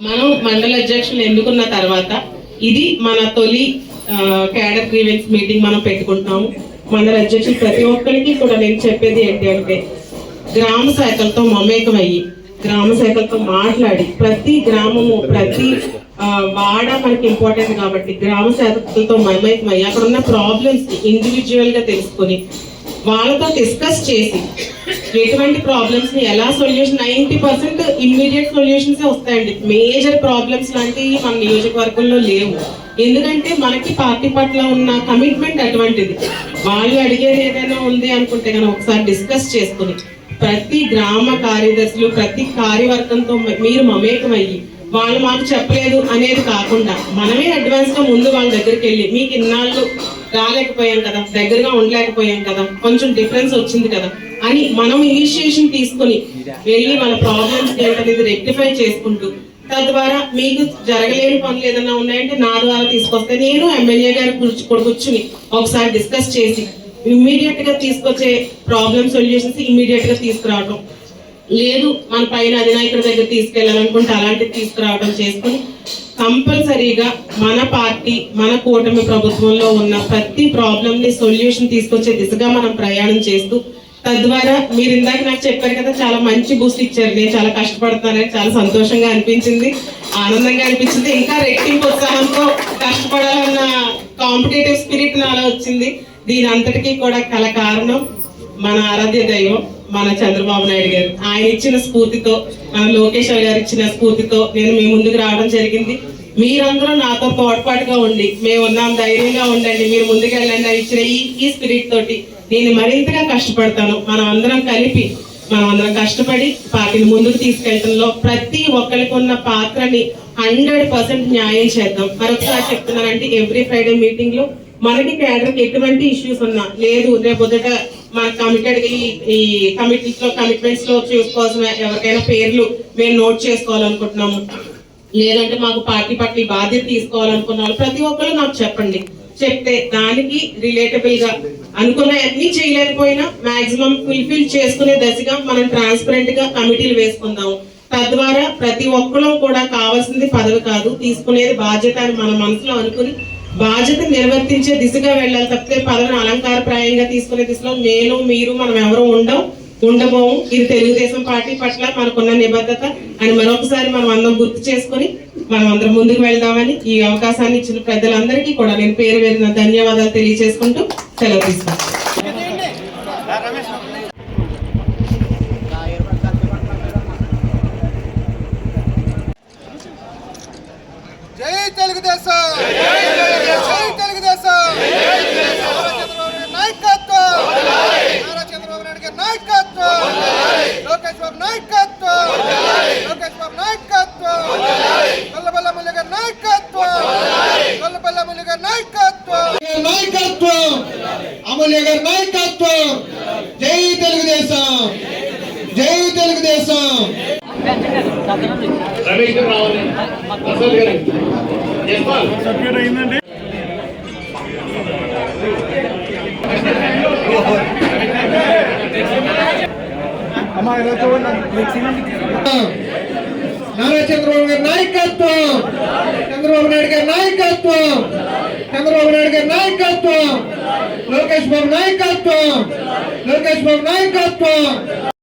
మనం మండల అధ్యక్షులు ఎన్నుకున్న తర్వాత ఇది మన తొలి క్యాడర్ గ్రీవెన్స్ మీటింగ్ మనం పెట్టుకుంటున్నాము. మండల అధ్యక్షులు ప్రతి ఒక్కరికి కూడా నేను చెప్పేది ఏంటి అంటే గ్రామ శాఖలతో మమేకం అయ్యి గ్రామ శాఖలతో మాట్లాడి ప్రతి గ్రామము ప్రతి వాడ మనకి ఇంపార్టెంట్ కాబట్టి గ్రామ శాఖలతో మమేకం అయ్యి అక్కడ ఉన్న ప్రాబ్లమ్స్ ఇండివిజువల్గా తెలుసుకొని వాళ్ళతో డిస్కస్ చేసి ఎటువంటి ప్రాబ్లమ్స్ని ఎలా solution ninety percent immediate solutions వస్తాయండి. మేజర్ ప్రాబ్లమ్స్ లాంటివి మన నియోజకవర్గంలో లేవు. ఎందుకంటే మనకి పార్టీ పట్ల ఉన్న కమిట్మెంట్ అటువంటిది. వాళ్ళు అడిగేది ఏదైనా ఉంది అనుకుంటే కనుక ఒకసారి డిస్కస్ చేసుకుని ప్రతి గ్రామ కార్యదర్శులు ప్రతి కార్యవర్గంతో మీరు మమేకమయ్యి వాళ్ళు మాకు చెప్పలేదు అనేది కాకుండా మనమే అడ్వాన్స్గా ముందు వాళ్ళ దగ్గరికి వెళ్ళి మీకు ఇన్నాళ్ళు రాలేకపోయాం కదా దగ్గరగా ఉండలేకపోయాం కదా కొంచెం డిఫరెన్స్ వచ్చింది కదా అని మనం ఇనిషియేషన్ తీసుకొని వెళ్ళి మన ప్రాబ్లమ్స్ ఏంటనేది రెక్టిఫై చేసుకుంటూ తద్వారా మీకు జరగలేని పనులు ఏదైనా ఉన్నాయంటే నా ద్వారా తీసుకొస్తే నేను ఎమ్మెల్యే గారి గురించి కూర్చుని ఒకసారి డిస్కస్ చేసి ఇమ్మీడియట్గా తీసుకొచ్చే ప్రాబ్లమ్ సొల్యూషన్స్ ఇమ్మీడియట్గా తీసుకురావడం లేదు మన పైన అధినాయకుడి దగ్గర తీసుకెళ్ళాలనుకుంటే అలాంటివి తీసుకురావడం చేసుకుని కంపల్సరీగా మన పార్టీ మన కూటమి ప్రభుత్వంలో ఉన్న ప్రతి ప్రాబ్లంని సొల్యూషన్ తీసుకొచ్చే దిశగా మనం ప్రయాణం చేస్తూ తద్వారా మీరు ఇందాక నాకు చెప్పారు కదా చాలా మంచి బూస్ట్ ఇచ్చారు. నేను చాలా కష్టపడుతున్నానని చాలా సంతోషంగా అనిపించింది ఆనందంగా అనిపించింది. ఇంకా రెట్టింపు ఉత్సాహంతో కష్టపడాలన్న కాంపిటేటివ్ స్పిరిట్ నాలో వచ్చింది. దీని అంతటికీ కూడా కల కారణం మన ఆరాధ్య దైవం. మన చంద్రబాబు నాయుడు గారు. ఆయన ఇచ్చిన స్ఫూర్తితో మన లోకేష్ గారు ఇచ్చిన స్ఫూర్తితో నేను మీ ముందుకు రావడం జరిగింది. మీరందరూ నాతో తోడ్పాటుగా ఉండి మేము ఉన్నాం ధైర్యంగా ఉండండి మీరు ముందుకు వెళ్ళండి అని ఇచ్చిన ఈ ఈ స్పిరిట్ తోటి నేను మరింతగా కష్టపడతాను. మనం అందరం కలిపి మనం అందరం కష్టపడి పార్టీని ముందుకు తీసుకెళ్ళడంలో ప్రతి ఒక్కరికి ఉన్న పాత్రని హండ్రెడ్ పర్సెంట్ న్యాయం చేద్దాం. మరొకసారి చెప్తున్నానంటే ఎవ్రీ ఫ్రైడే మీటింగ్లో మనకి కేడర్కి ఎటువంటి ఇష్యూస్ ఉన్నా లేదు రేపు పొద్దుట మన కమిటెడ్ ఈ కమిటీస్లో కమిట్మెంట్స్లో చూసుకోవాల్సిన ఎవరికైనా పేర్లు మేము నోట్ చేసుకోవాలనుకుంటున్నాము. లేదంటే మాకు పార్టీ పట్ల బాధ్యత తీసుకోవాలనుకున్నాము ప్రతి ఒక్కరు నాకు చెప్పండి. చెప్తే దానికి రిలేటబుల్గా అనుకున్న అన్ని చేయలేకపోయినా మాక్సిమం ఫుల్ఫిల్ చేసుకునే దశగా మనం ట్రాన్స్పరెంట్గా కమిటీలు వేసుకుందాము తద్వారా ప్రతి ఒక్కరూ కూడా కావాల్సింది పదవి కాదు తీసుకునేది బాధ్యత అని మన మనసులో అనుకుని బాధ్యత నిర్వర్తించే దిశగా వెళ్ళాలి తప్పితే పదవిని అలంకారప్రాయంగా తీసుకునే దిశలో నేను మీరు మనం ఎవరు ఉండం ఉండబోము. ఇది తెలుగుదేశం పార్టీ పట్ల మనకున్న నిబద్ధత. అని మరొకసారి మనం అందరం గుర్తు చేసుకొని మనం అందరం ముందుకు వెళ్దామని ఈ అవకాశాన్ని ఇచ్చిన పెద్దలందరికీ కూడా నేను పేరు వేరిన ధన్యవాదాలు తెలియజేసుకుంటూ సెలవు తీసుకుంటాను జై తెలుగుదేశం జై తెలుగుదేశం నారా చంద్రబాబు నాయుడు నాయకత్వం నారా చంద్రబాబు నాయుడు గారి నాయకత్వం లోకేష్ బాబు నాయకత్వం లోకేష్ బాబు నాయకత్వం గొల్లబల్ల ముల్లి గారి నాయకత్వం గొల్లబల్ల ముల్లి గారి నాయకత్వం నాయకత్వం అమూల్య గారి నాయకత్వం. జై తెలుగుదేశం జై తెలుగుదేశం. నారా చంద్రబాబు గారి నాయకత్వం. చంద్రబాబు నాయుడు గారి నాయకత్వం. చంద్రబాబు నాయుడు గారి నాయకత్వం లోకేష్ బాబు నాయకత్వం లోకేష్ బాబు నాయకత్వం